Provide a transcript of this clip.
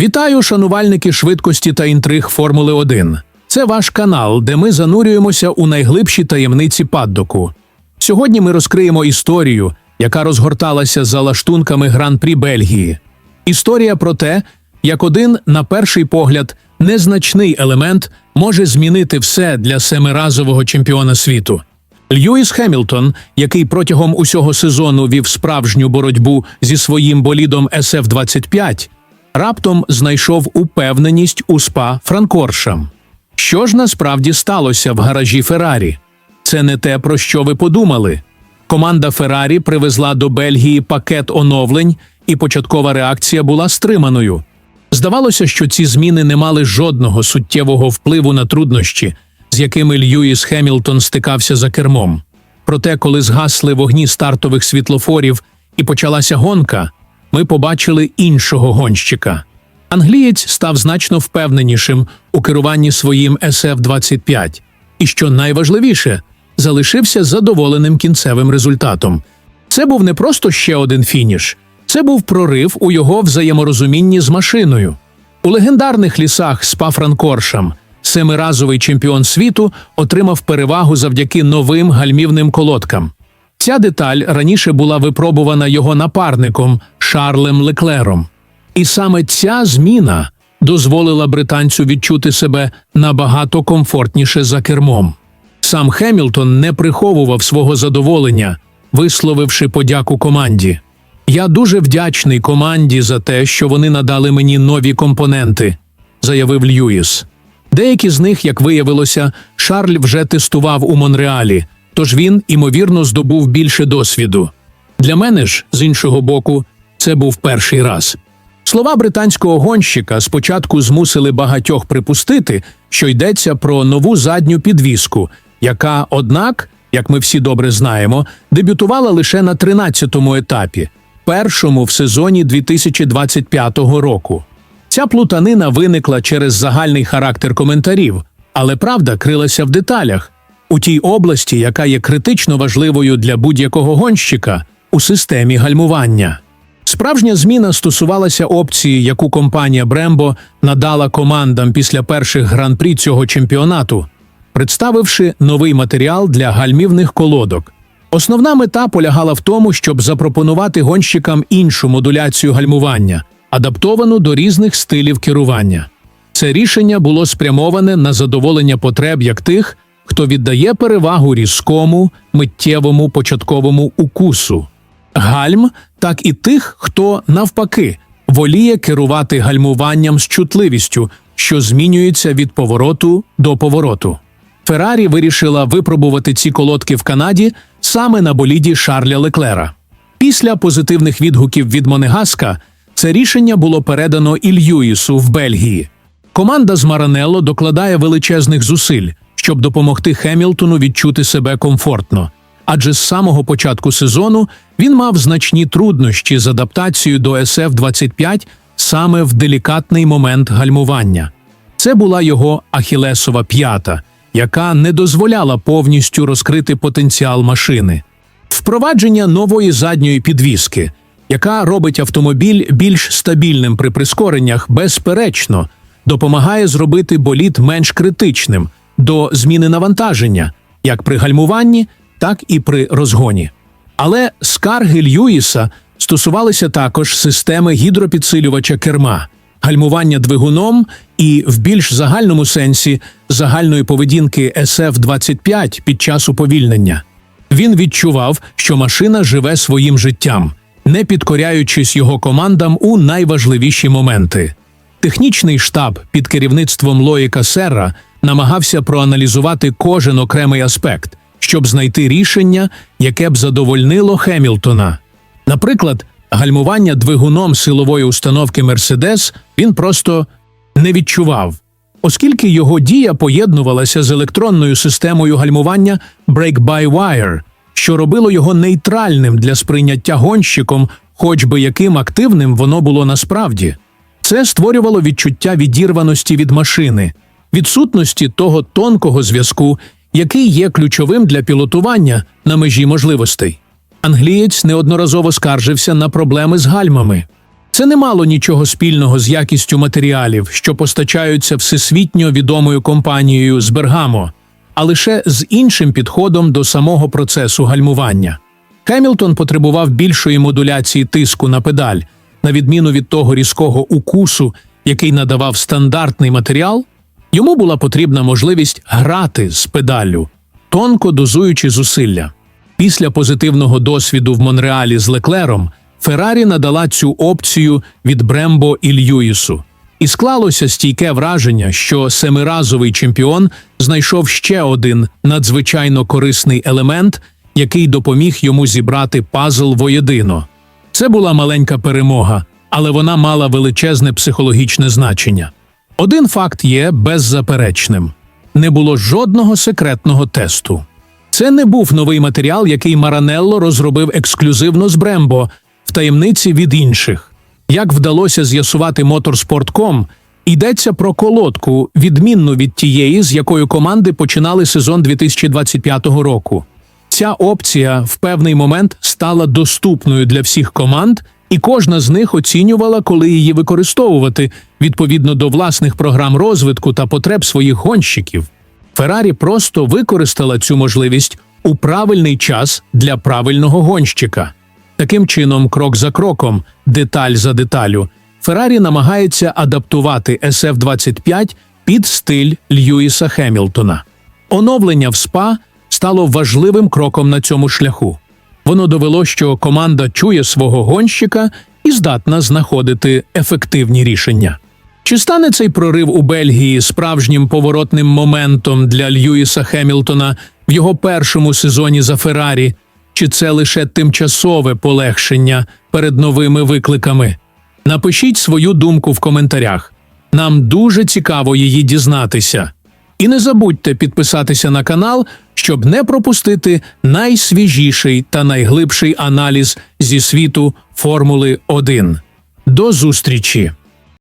Вітаю, шанувальники швидкості та інтриг Формули 1. Це ваш канал, де ми занурюємося у найглибші таємниці паддоку. Сьогодні ми розкриємо історію, яка розгорталася за лаштунками Гран-прі Бельгії. Історія про те, як один, на перший погляд, незначний елемент може змінити все для семиразового чемпіона світу. Льюіс Хемілтон, який протягом усього сезону вів справжню боротьбу зі своїм болідом SF-25, раптом знайшов упевненість у спа Франкоршам. Що ж насправді сталося в гаражі Феррарі? Це не те, про що ви подумали. Команда Феррарі привезла до Бельгії пакет оновлень, і початкова реакція була стриманою. Здавалося, що ці зміни не мали жодного суттєвого впливу на труднощі, з якими Льюіс Хемілтон стикався за кермом. Проте, коли згасли вогні стартових світлофорів і почалася гонка, ми побачили іншого гонщика. Англієць став значно впевненішим у керуванні своїм SF-25 і, що найважливіше, залишився задоволеним кінцевим результатом. Це був не просто ще один фініш, це був прорив у його взаєморозумінні з машиною. У легендарних лісах Спа-Франкоршам семиразовий чемпіон світу отримав перевагу завдяки новим гальмівним колодкам. Ця деталь раніше була випробувана його напарником Шарлем Леклером. І саме ця зміна дозволила британцю відчути себе набагато комфортніше за кермом. Сам Хемілтон не приховував свого задоволення, висловивши подяку команді. Я дуже вдячний команді за те, що вони надали мені нові компоненти, заявив Льюіс. Деякі з них, як виявилося, Шарль вже тестував у Монреалі, тож він, імовірно, здобув більше досвіду. Для мене ж, з іншого боку, це був перший раз. Слова британського гонщика спочатку змусили багатьох припустити, що йдеться про нову задню підвіску, яка, однак, як ми всі добре знаємо, дебютувала лише на 13-му етапі, першому в сезоні 2025 року. Ця плутанина виникла через загальний характер коментарів, але правда крилася в деталях у тій області, яка є критично важливою для будь-якого гонщика у системі гальмування. Справжня зміна стосувалася опції, яку компанія Брембо надала командам після перших гран-прі цього чемпіонату, представивши новий матеріал для гальмівних колодок. Основна мета полягала в тому, щоб запропонувати гонщикам іншу модуляцію гальмування, адаптовану до різних стилів керування. Це рішення було спрямоване на задоволення потреб як тих, хто віддає перевагу різкому, миттєвому початковому укусу гальм, так і тих, хто навпаки воліє керувати гальмуванням з чутливістю, що змінюється від повороту до повороту. Феррарі вирішила випробувати ці колодки в Канаді саме на боліді Шарля Леклера. Після позитивних відгуків від Монегаска це рішення було передано і в Бельгії. Команда з Маранелло докладає величезних зусиль, щоб допомогти Хемілтону відчути себе комфортно адже з самого початку сезону він мав значні труднощі з адаптацією до SF-25 саме в делікатний момент гальмування. Це була його ахілесова п'ята, яка не дозволяла повністю розкрити потенціал машини. Впровадження нової задньої підвіски, яка робить автомобіль більш стабільним при прискореннях, безперечно, допомагає зробити болід менш критичним до зміни навантаження, як при гальмуванні, так і при розгоні. Але скарги Льюіса стосувалися також системи гідропідсилювача керма, гальмування двигуном і, в більш загальному сенсі, загальної поведінки SF-25 під час уповільнення. Він відчував, що машина живе своїм життям, не підкоряючись його командам у найважливіші моменти. Технічний штаб під керівництвом Лоїка Серра намагався проаналізувати кожен окремий аспект щоб знайти рішення, яке б задовольнило Хемілтона. Наприклад, гальмування двигуном силової установки Мерседес він просто не відчував, оскільки його дія поєднувалася з електронною системою гальмування Brake-by-Wire, що робило його нейтральним для сприйняття гонщиком, хоч би яким активним воно було насправді. Це створювало відчуття відірваності від машини, відсутності того тонкого зв'язку, який є ключовим для пілотування на межі можливостей. Англієць неодноразово скаржився на проблеми з гальмами. Це не мало нічого спільного з якістю матеріалів, що постачаються всесвітньо відомою компанією з Бергамо, а лише з іншим підходом до самого процесу гальмування. Хемілтон потребував більшої модуляції тиску на педаль, на відміну від того різкого укусу, який надавав стандартний матеріал, йому була потрібна можливість грати з педаллю, тонко дозуючи зусилля. Після позитивного досвіду в Монреалі з Леклером Феррарі надала цю опцію від Брембо і Льюісу. І склалося стійке враження, що семиразовий чемпіон знайшов ще один надзвичайно корисний елемент, який допоміг йому зібрати пазл воєдино. Це була маленька перемога, але вона мала величезне психологічне значення. Один факт є беззаперечним: не було жодного секретного тесту. Це не був новий матеріал, який Маранелло розробив ексклюзивно з Брембо в таємниці від інших. Як вдалося з'ясувати Motorsport.com, йдеться про колодку, відмінну від тієї, з якою команди починали сезон 2025 року. Ця опція в певний момент стала доступною для всіх команд, і кожна з них оцінювала, коли її використовувати відповідно до власних програм розвитку та потреб своїх гонщиків. Феррарі просто використала цю можливість у правильний час для правильного гонщика. Таким чином, крок за кроком, деталь за деталю, Феррарі намагається адаптувати SF-25 під стиль Льюіса Хемілтона. Оновлення в СПА стало важливим кроком на цьому шляху. Воно довело, що команда чує свого гонщика і здатна знаходити ефективні рішення. Чи стане цей прорив у Бельгії справжнім поворотним моментом для Льюіса Хемілтона в його першому сезоні за Феррарі? Чи це лише тимчасове полегшення перед новими викликами? Напишіть свою думку в коментарях. Нам дуже цікаво її дізнатися. І не забудьте підписатися на канал, щоб не пропустити найсвіжіший та найглибший аналіз зі світу Формули 1. До зустрічі!